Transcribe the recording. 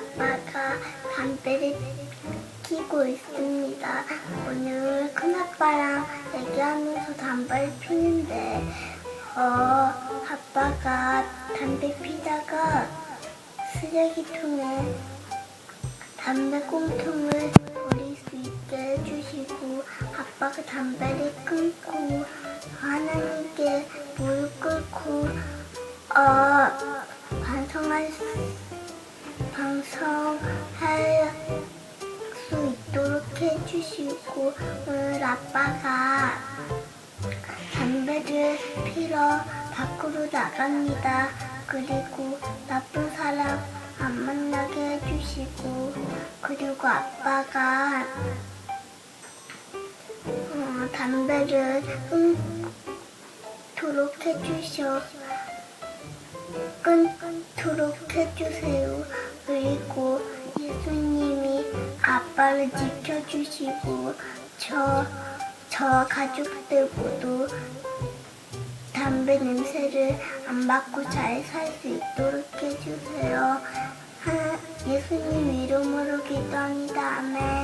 아빠가 담배를 피고 있습니다. 오늘 큰아빠랑 얘기하면서 담배를 피는데 어, 아빠가 담배 피다가 쓰레기통에 담배 꽁통을 버릴 수 있게 해주시고 아빠가 담배를 끊고 하나님께 무릎 꿇고 어, 반성할 수- 반성할 수 있도록 해주시고 오늘 아빠가 담배를 피러 밖으로 나갑니다. 그리고 나쁜 사람 안 만나게 해주시고 그리고 아빠가 어, 담배를 끊도록 해주셔 끊도록 해주세요. 그리고 예수님이 아빠를 지켜주시고 저, 저 가족들 모두 담배 냄새를 안 맡고 잘 살 수 있도록 해주세요. 하- 예수님 이름으로 기도합니다. 아멘.